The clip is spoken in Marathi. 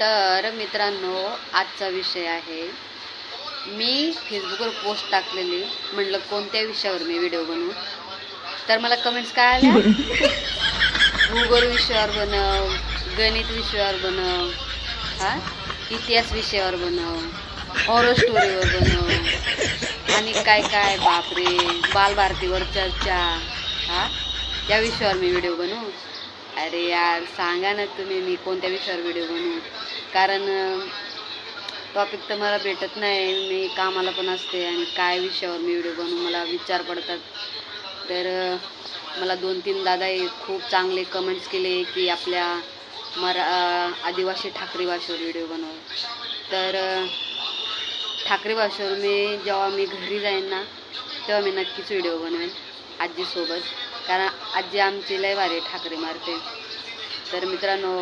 तर मित्रांनो आजचा विषय आहे मी फेसबुकवर पोस्ट टाकलेली म्हटलं कोणत्या विषयावर मी व्हिडिओ बनवू. तर मला कमेंट्स काय आल्या? भूगोल विषयावर बनव गणित विषयावर बनव हा? इतिहास विषयावर बनव हॉरर स्टोरीवर बनव आणि काय काय बापरे बालभारतीवर चर्चा हा? या विषयावर मी व्हिडिओ बनवू. अरे यार सांगा ना तुम्ही मी कोणत्या विषयावर व्हिडिओ बनवू? कारण टॉपिक तर मला भेटत नाही मी कामाला पण असते आणि काय विषयावर मी व्हिडिओ बनवू मला विचार पडतात. तर मला दोन तीन दादा खूप चांगले कमेंट्स केले की आपल्या मरा आदिवासी ठाकरी भाषेवर व्हिडिओ बनव. तर ठाकरे ठाकरी भाषेवर मी जेव्हा मी घरी जाईन ना तेव्हा मी नक्कीच व्हिडिओ बनवेन आजीसोबत. कारण आजी आमची लय भारी ठाकरे मारते. तर मित्रांनो